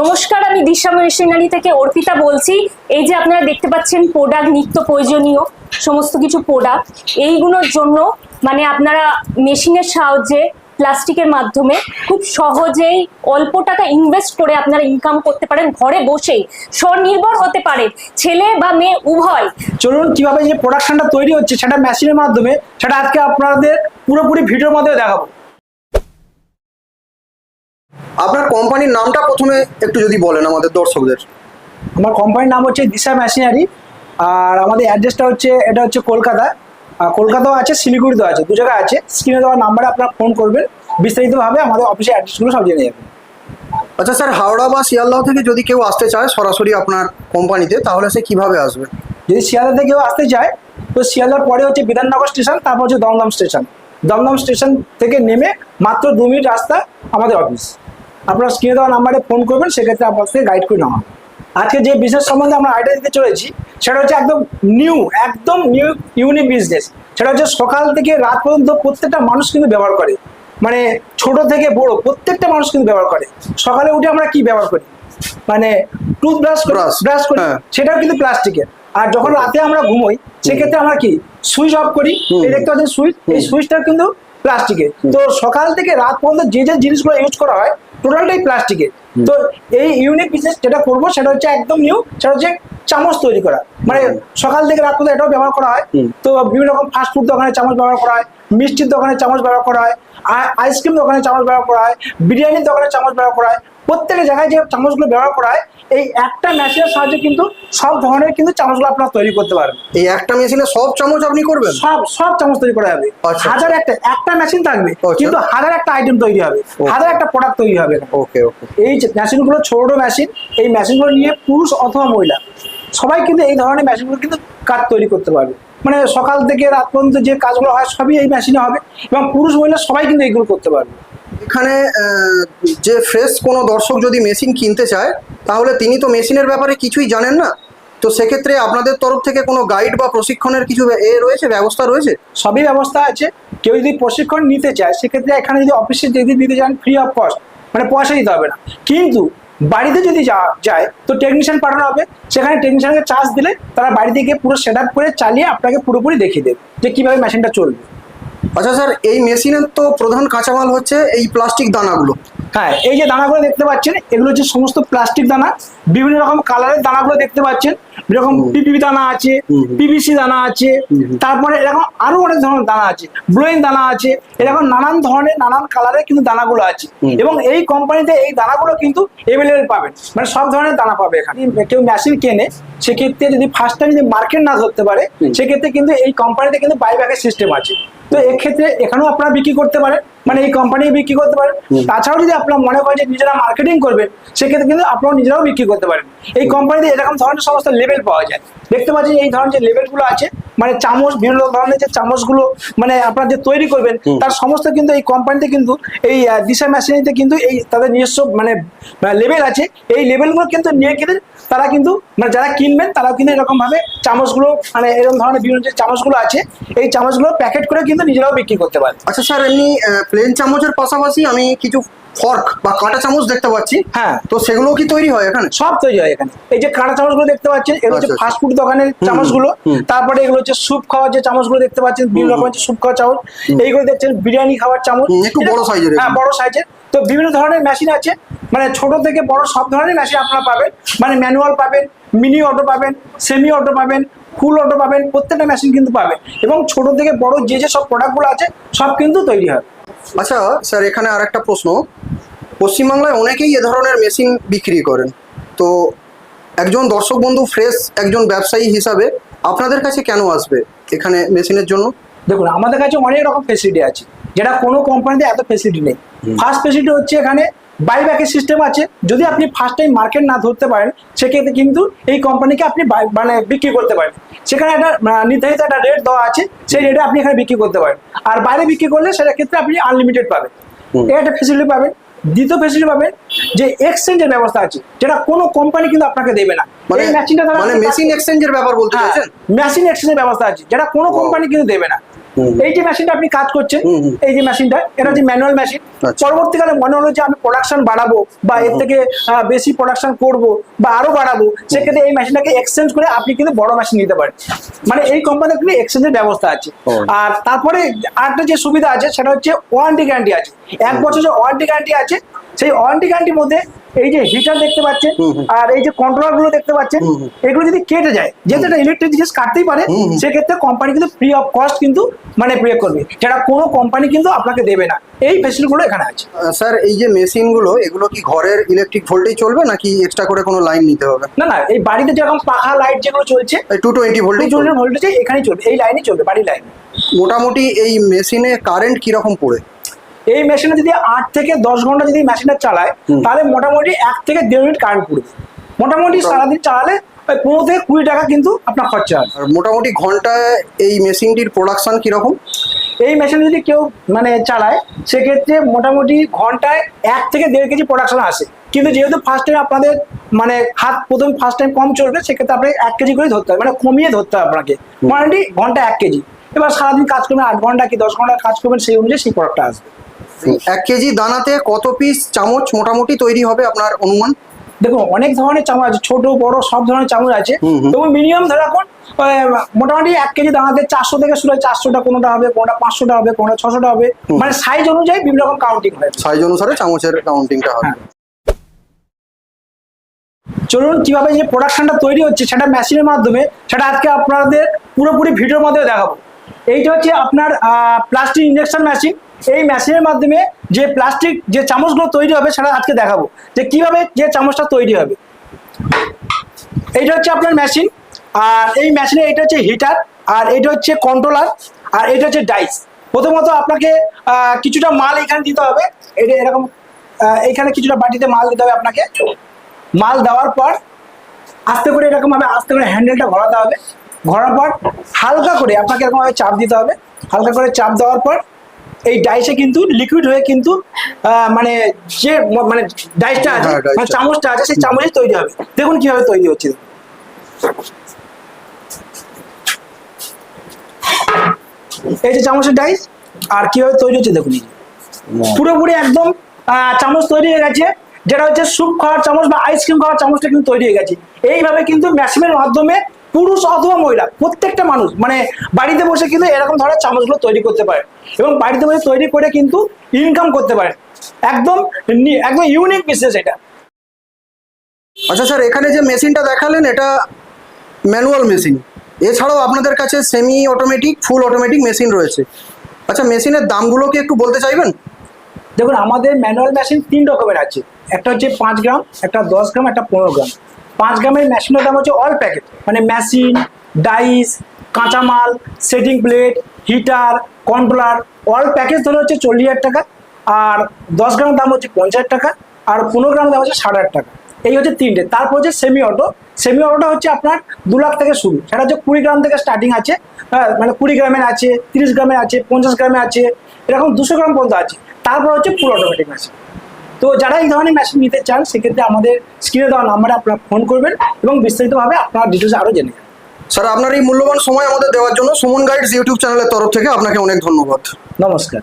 নমস্কার, আমি দিশা মেশিনারি থেকে অর্পিতা বলছি। এই যে আপনারা দেখতে পাচ্ছেন প্রোডাক্ট, নিত্য প্রয়োজনীয় সমস্ত কিছু প্রোডাক্ট, এইগুলোর জন্য মানে আপনারা মেশিনের সাহায্যে প্লাস্টিকের মাধ্যমে খুব সহজেই অল্প টাকা ইনভেস্ট করে আপনারা ইনকাম করতে পারেন ঘরে বসেই। স্বনির্ভর হতে পারে ছেলে বা মেয়ে, উভয়। চলুন কীভাবে যে প্রোডাকশনটা তৈরি হচ্ছে সেটা মেশিনের মাধ্যমে, সেটা আজকে আপনাদের পুরোপুরি ভিডিওর মাধ্যমে দেখাবো। আপনার কোম্পানির নামটা প্রথমে একটু যদি বলেন আমাদের দর্শকদের। আমার কোম্পানির নাম হচ্ছে দিশা মেশিনারি আর আমাদের অ্যাড্রেসটা হচ্ছে এটা হচ্ছে কলকাতা। কলকাতাও আছে শিলিগুড়িতেও আছে দু জায়গায় আছে। স্ক্রিনে দেওয়া নাম্বারে আপনারা ফোন করবেন বিস্তারিতভাবে আমাদের অফিসের অ্যাড্রেসগুলো সব জেনে যাবেন। আচ্ছা স্যার হাওড়া বা শিয়ালদহ থেকে যদি কেউ আসতে চায় সরাসরি আপনার কোম্পানিতে তাহলে সে কীভাবে আসবে? যদি শিয়ালদা থেকে কেউ আসতে চায় তো শিয়ালদার পরে হচ্ছে বিধাননগর স্টেশন তারপর হচ্ছে দমদম স্টেশন। দমদম স্টেশন থেকে নেমে মাত্র দু মিনিট রাস্তা আমাদের অফিস আপনারা স্ক্রিনে দেওয়া নাম্বারে ফোন করবেন সেক্ষেত্রে আপনার থেকে গাইড করে নেওয়া। আজকে যে বিজনেস সম্বন্ধে আমরা আইডিয়া দিতে চলেছি সেটা হচ্ছে একদম নিউ একদম নিউ ইউনিক বিজনেস সেটা হচ্ছে সকাল থেকে রাত পর্যন্ত প্রত্যেকটা মানুষ কিন্তু ব্যবহার করে। মানে ছোট থেকে বড় প্রত্যেকটা মানুষ কিন্তু ব্যবহার করে। সকালে উঠে আমরা কি ব্যবহার করি? মানে টুথব্রাশ ব্রাশ করি হ্যাঁ। সেটাও কিন্তু প্লাস্টিকের আর যখন রাতে আমরা ঘুমোই সেক্ষেত্রে আমরা কি? সুইচ অফ করি। দেখতে পাচ্ছেন সুইচ এই সুইচটা কিন্তু প্লাস্টিকের তো সকাল থেকে রাত পর্যন্ত যে যে জিনিসগুলো ইউজ করা হয় টোটালটাই প্লাস্টিকের। তো এই ইউনিক পিসেস যেটা করব সেটা হচ্ছে একদম নিউ সেটা হচ্ছে চামচ তৈরি করা। মানে সকাল থেকে রাত পর্যন্ত এটাও ব্যবহার করা হয়। তো বিভিন্ন রকম ফাস্টফুড দোকানে চামচ ব্যবহার করা হয়। মিষ্টির দোকানে চামচ ব্যবহার করা হয় আইসক্রিম দোকানে চামচ ব্যবহার করা হয় বিরিয়ানির দোকানে চামচ ব্যবহার করা হয় প্রত্যেকটা জায়গায় যে চামচগুলো ব্যবহার করা হয় এই একটা মেশিনের সাহায্যে কিন্তু সব ধরনের কিন্তু চামচগুলো আপনারা তৈরি করতে পারবেন। এই একটা মেশিনে সব চামচ আপনি করবেন? সব সব চামচ তৈরি করা যাবে। আচ্ছা। হাজার একটা একটা মেশিন থাকবে আচ্ছা। কিন্তু হাজার একটা আইটেম তৈরি হবে হাজার একটা প্রোডাক্ট তৈরি হবে। ওকে ওকে। এই যে মেশিনগুলো ছোট ছোট মেশিন এই মেশিনগুলো নিয়ে পুরুষ অথবা মহিলা সবাই কিন্তু এই ধরনের মেশিনগুলো কিন্তু কাজ তৈরি করতে পারবে। মানে সকাল থেকে রাত পর্যন্ত যে কাজগুলো হয় সবই এই মেশিনে হবে এবং পুরুষ মহিলা সবাই কিন্তু এইগুলো করতে পারবে। এখানে যে ফ্রেশ কোনো দর্শক যদি মেশিন কিনতে চায় তাহলে তিনি তো মেশিনের ব্যাপারে কিছুই জানেন না। তো সেক্ষেত্রে আপনাদের তরফ থেকে কোনো গাইড বা প্রশিক্ষণের কিছু এ রয়েছে ব্যবস্থা রয়েছে? সবই ব্যবস্থা আছে। কেউ যদি প্রশিক্ষণ নিতে চায় সেক্ষেত্রে এখানে যদি অফিসে যদি নিতে চান ফ্রি অফ কস্ট মানে পয়সা দিতে হবে না। কিন্তু বাড়িতে যদি যায়, তো টেকনিশিয়ান পাঠানো হবে। সেখানে টেকনিশিয়ানকে চার্জ দিলে তারা বাড়িতে গিয়ে পুরো সেট করে চালিয়ে আপনাকে পুরোপুরি দেখিয়ে দেবে যে কীভাবে মেশিনটা চলবে। আচ্ছা স্যার এই মেশিনের তো প্রধান কাঁচামাল হচ্ছে এই প্লাস্টিক দানাগুলো। হ্যাঁ এই যে দানাগুলো দেখতে পাচ্ছেন এগুলো হচ্ছে সমস্ত প্লাস্টিক দানা। বিভিন্ন রকম কালারের দানাগুলো দেখতে পাচ্ছেন। এরকম পিপিপি দানা আছে। পিভিসি দানা আছে। তারপরে এরকম আরও অনেক ধরনের দানা আছে। ব্লোয়িং দানা আছে এরকম নানান ধরনের নানান কালারের কিন্তু দানাগুলো আছে। এবং এই কোম্পানিতে এই দানাগুলো কিন্তু এভেলেবেল পাবেন। মানে সব ধরনের দানা পাবে এখানে। কেউ মেশিন কেনে সেক্ষেত্রে যদি ফার্স্ট টাইম যদি মার্কেট না ধরতে পারে সেক্ষেত্রে কিন্তু এই কোম্পানিতে কিন্তু বাইব্যাকের সিস্টেম আছে। তো এক্ষেত্রে এখানেও আপনারা বিক্রি করতে পারেন মানে এই কোম্পানি বিক্রি করতে পারেন। তাছাড়াও যদি আপনারা মনে করেন যে নিজেরা মার্কেটিং করবেন সেক্ষেত্রে কিন্তু আপনারা নিজেরাও বিক্রি করতে পারেন। এই কোম্পানিতে এরকম ধরনের সমস্ত লেভেল পাওয়া যায়। দেখতে পাচ্ছেন এই ধরনের যে লেভেলগুলো আছে মানে চামচ বিভিন্ন ধরনের যে চামচগুলো মানে আপনারা যে তৈরি করবেন তার সমস্ত কিন্তু এই কোম্পানিতে কিন্তু এই দিশা মেশিনিতে কিন্তু এই তাদের নিজস্ব মানে লেভেল আছে। এই লেভেলগুলো কিন্তু নিয়ে কিন্তু তারা কিন্তু মানে যারা কিনবেন তারাও কিন্তু এরকম ভাবে চামচগুলো মানে এরকম ধরনের বিভিন্ন যে চামচগুলো আছে এই চামচগুলো প্যাকেট করে কিন্তু নিজেরাও বিক্রি করতে পারে আচ্ছা স্যার এমনি প্লেন চামচের পাশাপাশি আমি কিছু ফর্ক বা কাঁটা চামচ দেখতে পাচ্ছি। হ্যাঁ। তো সেগুলো কি তৈরি হয় এখানে? সব তৈরি হয় এখানে। এই যে কাঁটা চামচগুলো দেখতে পাচ্ছেন এগুলো হচ্ছে আচ্ছা, আচ্ছা। ফাস্ট ফুড দোকানের চামচগুলো। তারপরে এগুলো হচ্ছে স্যুপ খাওয়ার যে চামচগুলো দেখতে পাচ্ছেন বিভিন্ন রকমের স্যুপ খাওয়ার চামচ। এইগুলো দেখছেন বিরিয়ানি খাওয়ার চামচ। একটু বড় এর হ্যাঁ বড় সাইজের তো বিভিন্ন ধরনের মেশিন আছে। মানে ছোট থেকে বড় সব ধরনের মেশিন আপনারা পাবেন। মানে ম্যানুয়াল পাবেন মিনি অটো পাবেন সেমি অটো পাবেন ফুল অটো পাবেন প্রত্যেকটা মেশিন কিন্তু পাবেন। এবং ছোট থেকে বড় যে যে সব প্রোডাক্টগুলো আছে সব কিন্তু তৈরি হয়। আচ্ছা স্যার এখানে আর একটা প্রশ্ন। পশ্চিমবাংলায় অনেকেই এ ধরনের মেশিন বিক্রি করেন। তো একজন দর্শক বন্ধু ফ্রেশ একজন ব্যবসায়ী হিসাবে আপনাদের কাছে কেন আসবে এখানে মেশিনের জন্য? দেখুন আমাদের কাছে অনেক রকম ফেসিলিটি আছে। যেটা কোনো কোম্পানিতে এত ফেসিলিটি নেই। ফার্স্ট ফেসিলিটি হচ্ছে এখানে বাইব্যাকের সিস্টেম আছে। যদি আপনি ফার্স্ট টাইম মার্কেট না ধরতে পারেন সেক্ষেত্রে কিন্তু এই কোম্পানিকে আপনি মানে বিক্রি করতে পারেন। সেখানে একটা নির্ধারিত একটা রেট দেওয়া আছে সেই রেটে আপনি এখানে বিক্রি করতে পারেন। আর বাইরে বিক্রি করলে সেটার ক্ষেত্রে আপনি আনলিমিটেড পাবেন। এই একটা ফেসিলিটি পাবেন। দ্বিতীয় ফেসিলিটি পাবেন যে এক্সচেঞ্জের ব্যবস্থা আছে যেটা কোনো কোম্পানি কিন্তু আপনাকে দেবে না। মানে এই মেশিনটা মানে মেশিন এক্সচেঞ্জের ব্যাপার বলতে হ্যাঁ চাইছেন? মেশিন এক্সচেঞ্জের ব্যবস্থা আছে যেটা কোনো কোম্পানি কিন্তু দেবে না। এই যে মেশিনটা আপনি কাজ করছেন। এই যে মেশিনটা এটা হচ্ছে ম্যানুয়াল মেশিন। পরবর্তীকালে মনে হলো যে আমি প্রোডাকশন বাড়াবো বা এর থেকে বেশি প্রোডাকশন করব বা আরও বাড়াবো সেক্ষেত্রে এই মেশিনটাকে এক্সচেঞ্জ করে আপনি কিন্তু বড় মেশিন নিতে পারেন। মানে এই কোম্পানির কিন্তু এক্সচেঞ্জের ব্যবস্থা আছে। আর তারপরে আরেকটা যে সুবিধা আছে সেটা হচ্ছে ওয়ারেন্টি গ্যারান্টি আছে। এক বছর যে ওয়ারেন্টি গ্যারান্টি আছে সেই ওয়ারেন্টি গ্যারান্টির মধ্যে এই যে হিটার দেখতে পাচ্ছেন। আর এই যে কন্ট্রোলারগুলো দেখতে পাচ্ছেন। এগুলো যদি কেটে যায় যেহেতু এটা ইলেকট্রিক জিনিস কাটতেই পারে। সেক্ষেত্রে কোম্পানি কিন্তু ফ্রি অফ কস্ট কিন্তু মানে প্রয়োগ করবে। যেটা কোনো কোম্পানি কিন্তু আপনাকে দেবে না। এই ফেসিলিটিগুলো এখানে আছে। স্যার এই যে মেশিনগুলো এগুলো কি ঘরের ইলেকট্রিক ভোল্টেজ চলবে নাকি এক্সট্রা করে কোনো লাইন নিতে হবে? না না এই বাড়িতে যেরকম পাখা লাইট যেগুলো চলছে টু টোয়েন্টি ভোল্টেজ চলবে। ভোল্টেজে এখানেই চলবে এই লাইনে চলবে বাড়ির লাইন মোটামুটি এই মেশিনে কারেন্ট কীরকম পড়ে? এই মেশিনে যদি আট থেকে দশ ঘণ্টা যদি মেশিনটা চালায় তাহলে মোটামুটি এক থেকে দেড় মিনিট কারেন্ট পড়বে মোটামুটি সারাদিন চালালে পনেরো থেকে কুড়ি টাকা কিন্তু আপনার খরচা হবে। আর মোটামুটি ঘন্টায় এই মেশিনটির প্রোডাকশন কীরকম? এই মেশিন যদি কেউ মানে চালায় সেক্ষেত্রে মোটামুটি ঘন্টায় এক থেকে দেড় কেজি প্রোডাকশন আসে। কিন্তু যেহেতু ফার্স্ট টাইম আপনাদের মানে হাত প্রথম ফার্স্ট টাইম কম চলবে সেক্ষেত্রে আপনাকে এক কেজি করে ধরতে হবে। মানে কমিয়ে ধরতে হবে আপনাকে। মোটামুটি ঘণ্টা এক কেজি। এবার সারাদিন কাজ করবেন আট ঘণ্টা কি দশ ঘণ্টা কাজ করবেন সেই অনুযায়ী সেই প্রোডাক্টটা আসবে। এক কেজি দানাতে কত পিস চামচ মোটামুটি তৈরি হবে আপনার অনুমান? দেখুন অনেক ধরনের চামচ আছে ছোট বড় সব ধরনের চামচ আছে। হুম। মিনিমাম ধরে রাখুন মোটামুটি এক কেজি দানাতে চারশো থেকে শুরু চারশোটা কোনোটা হবে কোনোটা পাঁচশোটা হবে কোনোটা ছশোটা হবে। মানে সাইজ অনুযায়ী বিভিন্ন রকম কাউন্টিং হয় সাইজ অনুসারে চামচের কাউন্টিংটা হবে। হ্যাঁ। চলুন কীভাবে যে প্রোডাকশনটা তৈরি হচ্ছে সেটা মেশিনের মাধ্যমে সেটা আজকে আপনাদের পুরোপুরি ভিডিওর মাধ্যমে দেখাবো। এইটা হচ্ছে আপনার প্লাস্টিক ইঞ্জেকশন মেশিন এই মেশিনের মাধ্যমে যে প্লাস্টিক যে চামচগুলো তৈরি হবে সেটা আজকে দেখাবো। যে কীভাবে যে চামচটা তৈরি হবে। এইটা হচ্ছে আপনার মেশিন আর এই মেশিনে এটা হচ্ছে হিটার আর এটা হচ্ছে কন্ট্রোলার আর এটা হচ্ছে ডাইস প্রথমত আপনাকে কিছুটা মাল এখানে দিতে হবে। এটা এরকম এখানে কিছুটা বাটিতে মাল দিতে হবে আপনাকে। মাল দেওয়ার পর আস্তে করে এরকম ভাবে আস্তে করে হ্যান্ডেলটা ঘোরাতে হবে। ঘোরার পর হালকা করে আপনাকে এরকমভাবে চাপ দিতে হবে। হালকা করে চাপ দেওয়ার পর এই ডাইসে কিন্তু লিকুইড হয়ে কিন্তু আহ, মানে যে মানে ডাইসটা আছে হ্যাঁ, মানে চামচটা আছে সেই চামচে তৈরি হবে। দেখুন কীভাবে তৈরি হচ্ছে। এই যে চামচের ডাইস আর কীভাবে তৈরি হচ্ছে দেখুন। পুরোপুরি একদম আহ, চামচ তৈরি হয়ে গেছে যেটা হচ্ছে স্যুপ খাওয়ার চামচ বা আইসক্রিম খাওয়ার চামচটা কিন্তু তৈরি হয়ে গেছে। এইভাবে কিন্তু মেশিনের মাধ্যমে পুরুষ অথবা মহিলা প্রত্যেকটা মানুষ মানে বাড়িতে বসে কিন্তু এরকম ধরনের চামচগুলো তৈরি করতে পারে এবং বাড়িতে বসে তৈরি করে কিন্তু ইনকাম করতে পারে। একদম একদম ইউনিক বিজনেস এটা। আচ্ছা স্যার এখানে যে মেশিনটা দেখালেন এটা ম্যানুয়াল মেশিন এছাড়াও আপনাদের কাছে semi automatic full automatic machine রয়েছে। আচ্ছা মেশিনের দামগুলো কি একটু বলতে চাইবেন? দেখুন আমাদের ম্যানুয়াল মেশিন তিন রকমের আছে। একটা হচ্ছে পাঁচ গ্রাম একটা দশ গ্রাম একটা পনেরো গ্রাম। পাঁচ গ্রামের মেশিনের দাম হচ্ছে অল প্যাকেট মানে মেশিন ডাইস কাঁচামাল setting plate heater controller all package ধরে হচ্ছে চল্লিশ হাজার টাকা। আর দশ গ্রামের দাম হচ্ছে পঞ্চাশ টাকা। আর পনেরো গ্রামের দাম হচ্ছে ষাট হাজার টাকা। এই হচ্ছে তিনটে। তারপর হচ্ছে সেমি অটো সেমি অটোটা হচ্ছে আপনার দু লাখ থেকে শুরু। সেটা হচ্ছে কুড়ি গ্রাম থেকে স্টার্টিং আছে। হ্যাঁ মানে কুড়ি গ্রামের আছে, তিরিশ গ্রামের আছে, পঞ্চাশ গ্রামে আছে, এরকম দুশো গ্রাম পর্যন্ত আছে। তারপর হচ্ছে ফুল অটোমেটিক মেশিন তো যারা এই ধরনের মেশিন নিতে চান সেক্ষেত্রে আমাদের স্ক্রিনে দেওয়া নাম্বারে আপনারা ফোন করবেন এবং বিস্তারিতভাবে আপনার ডিটেলস আরও জেনে স্যার আপনার এই মূল্যবান সময় আমাদের দেওয়ার জন্য সুমন গাইডস ইউটিউব চ্যানেলের তরফ থেকে আপনাকে অনেক ধন্যবাদ। নমস্কার।